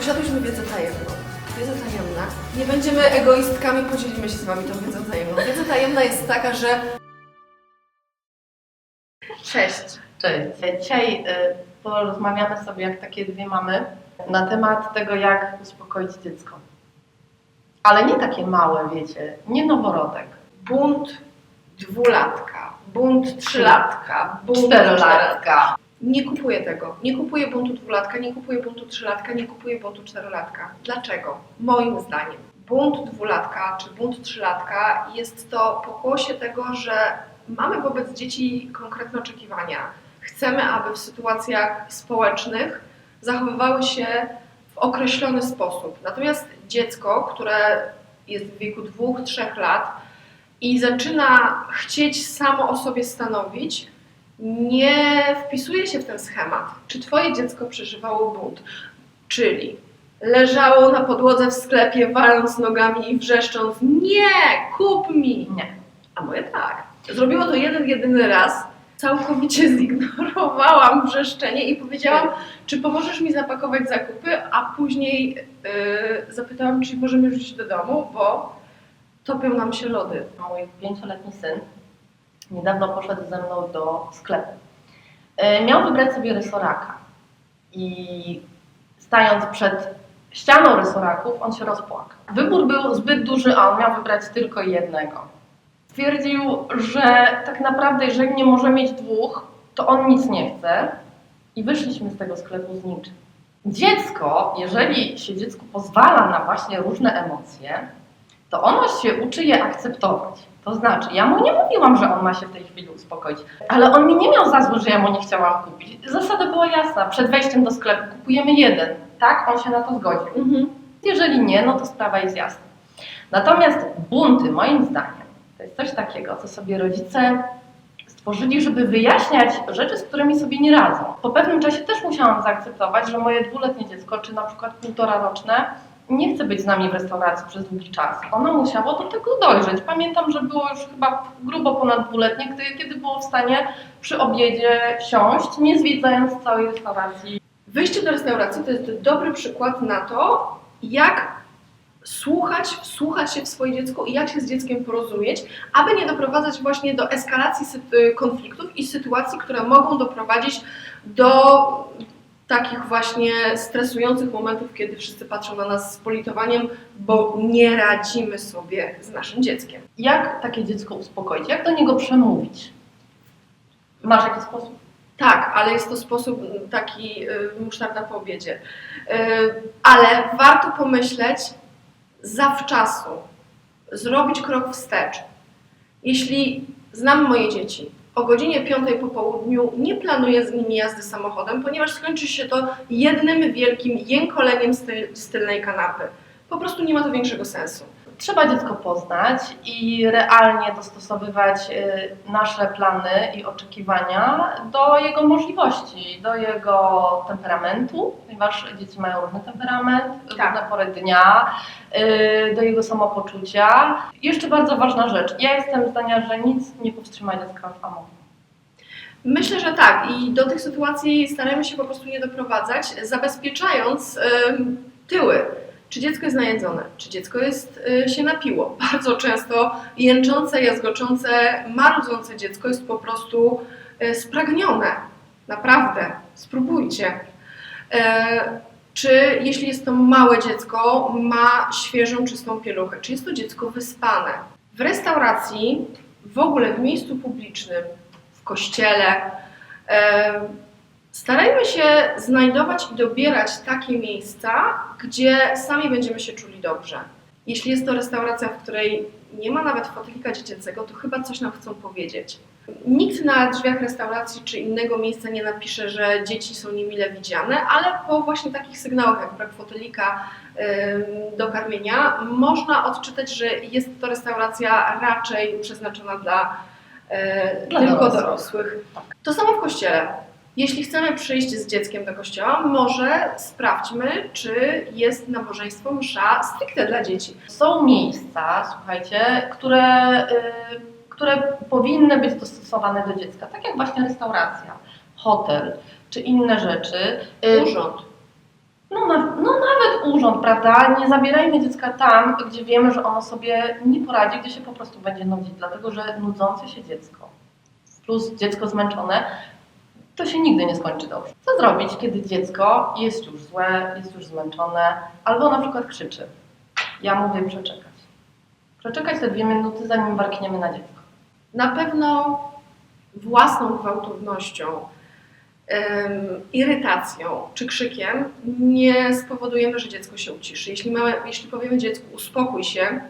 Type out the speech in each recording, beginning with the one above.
Posiadłyśmy wiedzę tajemną. Wiedza tajemna. Nie będziemy egoistkami, podzielimy się z Wami tą wiedzą tajemną. Wiedza tajemna jest taka, że... Cześć. Cześć. Dzisiaj y, porozmawiamy sobie jak takie dwie mamy na temat tego, jak uspokoić dziecko. Ale nie takie małe, wiecie, nie noworodek. Bunt dwulatka, bunt trzylatka, bunt Czterolatka. Nie kupuję tego. Nie kupuję buntu dwulatka, nie kupuję buntu trzylatka, nie kupuję buntu czterolatka. Dlaczego? Moim zdaniem bunt dwulatka czy bunt trzylatka jest to pokłosie tego, że mamy wobec dzieci konkretne oczekiwania. Chcemy, aby w sytuacjach społecznych zachowywały się w określony sposób. Natomiast dziecko, które jest w wieku dwóch, trzech lat i zaczyna chcieć samo o sobie stanowić, nie wpisuje się w ten schemat. Czy Twoje dziecko przeżywało bunt? Czyli leżało na podłodze w sklepie, waląc nogami i wrzeszcząc: Nie, kup mi! Nie. A moje tak. Zrobiło to jeden, jedyny raz. Całkowicie zignorowałam wrzeszczenie i powiedziałam, czy pomożesz mi zapakować zakupy, a później yy, zapytałam, czy możemy iść do domu, bo topią nam się lody. Mój pięcioletni syn niedawno poszedł ze mną do sklepu. Y, Miał wybrać sobie rysoraka i stając przed ścianą rysoraków, on się rozpłakał. Wybór był zbyt duży, a on miał wybrać tylko jednego. Stwierdził, że tak naprawdę, jeżeli nie może mieć dwóch, to on nic nie chce i wyszliśmy z tego sklepu z niczym. Dziecko, jeżeli się dziecku pozwala na właśnie różne emocje, to ono się uczy je akceptować. To znaczy, ja mu nie mówiłam, że on ma się w tej chwili uspokoić, ale on mi nie miał za złe, że ja mu nie chciałam kupić. Zasada była jasna. Przed wejściem do sklepu kupujemy jeden. Tak, on się na to zgodził. Mhm. Jeżeli nie, no to sprawa jest jasna. Natomiast bunty, moim zdaniem, to jest coś takiego, co sobie rodzice stworzyli, żeby wyjaśniać rzeczy, z którymi sobie nie radzą. Po pewnym czasie też musiałam zaakceptować, że moje dwuletnie dziecko, czy na przykład półtora roczne, nie chce być z nami w restauracji przez długi czas. Ono musiało do tego dojrzeć. Pamiętam, że było już chyba grubo ponad dwuletnie, gdy, kiedy było w stanie przy obiedzie siąść, nie zwiedzając całej restauracji. Wyjście do restauracji to jest dobry przykład na to, jak słuchać, wsłuchać się w swoje dziecko i jak się z dzieckiem porozumieć, aby nie doprowadzać właśnie do eskalacji konfliktów i sytuacji, które mogą doprowadzić do takich właśnie stresujących momentów, kiedy wszyscy patrzą na nas z politowaniem, bo nie radzimy sobie z naszym dzieckiem. Jak takie dziecko uspokoić? Jak do niego przemówić? Masz jakiś sposób? Tak, ale jest to sposób taki y, musztarda po obiedzie. Y, ale warto pomyśleć zawczasu, zrobić krok wstecz. Jeśli znam moje dzieci, o godzinie 5 po południu nie planuję z nimi jazdy samochodem, ponieważ skończy się to jednym wielkim jękoleniem z, z tylnej kanapy. Po prostu nie ma to większego sensu. Trzeba dziecko poznać i realnie dostosowywać y, nasze plany i oczekiwania do jego możliwości, do jego temperamentu, ponieważ dzieci mają różny temperament, Tak. różne pory dnia, y, do jego samopoczucia. Jeszcze bardzo ważna rzecz. Ja jestem zdania, że nic nie powstrzyma dziecka od amoku. Myślę, że tak i do tych sytuacji staramy się po prostu nie doprowadzać, zabezpieczając tyły. Czy dziecko jest najedzone? Czy dziecko jest, y, się napiło? Bardzo często jęczące, jazgoczące, marudzące dziecko jest po prostu y, spragnione. Naprawdę, spróbujcie. E, czy jeśli jest to małe dziecko, ma świeżą, czystą pieluchę? Czy jest to dziecko wyspane? W restauracji, w ogóle w miejscu publicznym, w kościele, e, starajmy się znajdować i dobierać takie miejsca, gdzie sami będziemy się czuli dobrze. Jeśli jest to restauracja, w której nie ma nawet fotelika dziecięcego, to chyba coś nam chcą powiedzieć. Nikt na drzwiach restauracji czy innego miejsca nie napisze, że dzieci są niemile widziane, ale po właśnie takich sygnałach jak brak fotelika do karmienia można odczytać, że jest to restauracja raczej przeznaczona dla, e, Dla tylko dorosłych. dorosłych. To samo w kościele. Jeśli chcemy przyjść z dzieckiem do kościoła, może sprawdźmy, czy jest nabożeństwo msza stricte dla dzieci. Są miejsca, słuchajcie, które, y, które powinny być dostosowane do dziecka, tak jak właśnie restauracja, hotel czy inne rzeczy. Y, Urząd. No, na, no nawet urząd, prawda? Nie zabierajmy dziecka tam, gdzie wiemy, że ono sobie nie poradzi, gdzie się po prostu będzie nudzić, dlatego że nudzące się dziecko plus dziecko zmęczone, to się nigdy nie skończy dobrze. Co zrobić, kiedy dziecko jest już złe, jest już zmęczone, albo na przykład krzyczy? Ja mówię przeczekać. Przeczekać te dwie minuty, zanim warkniemy na dziecko. Na pewno własną gwałtownością, irytacją czy krzykiem nie spowodujemy, że dziecko się uciszy. Jeśli, mamy, jeśli powiemy dziecku uspokój się,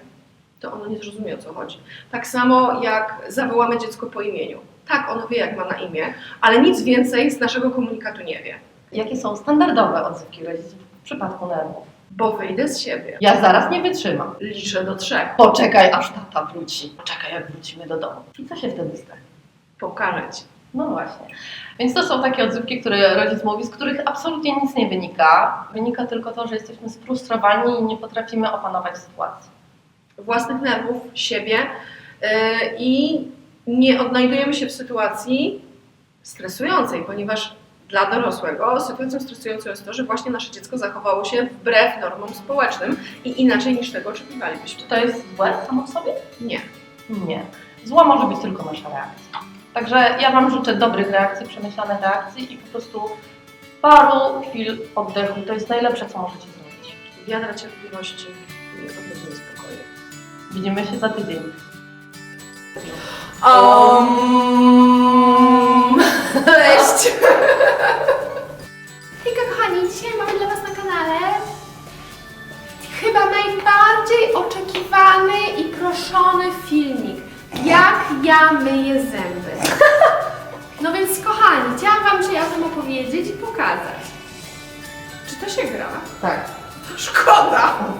to ono nie zrozumie o co chodzi. Tak samo jak zawołamy dziecko po imieniu. Tak, ono wie jak ma na imię, ale nic więcej z naszego komunikatu nie wie, Jakie są standardowe odzywki rodziców w przypadku nerwów? bo wyjdę z siebie. Ja zaraz nie wytrzymam. Liczę do trzech, Poczekaj, aż tata wróci. Poczekaj, jak wrócimy do domu. I co się wtedy stanie? pokażę ci. No właśnie. Więc to są takie odzywki, które rodzic mówi, z których absolutnie nic nie wynika. Wynika tylko to, że jesteśmy sfrustrowani i nie potrafimy opanować sytuacji. Własnych nerwów, siebie yy, i nie odnajdujemy się w sytuacji stresującej, ponieważ dla dorosłego sytuacją stresującą jest to, że właśnie nasze dziecko zachowało się wbrew normom społecznym i inaczej niż tego oczekiwalibyśmy. Czy to jest złe samo w sobie? Nie. Nie. Zła może być tylko nasza reakcja. Także ja Wam życzę dobrych reakcji, przemyślanych reakcji i po prostu paru chwil oddechu. To jest najlepsze, co możecie zrobić. Wiadra cierpliwości i spokoju. Widzimy się za tydzień. Cześć! Hejka kochani, dzisiaj mamy dla Was na kanale chyba najbardziej oczekiwany i proszony filmik. Jak ja myję zęby. No więc kochani, chciałam Wam dzisiaj o tym opowiedzieć i pokazać. Czy to się gra? Tak. Szkoda!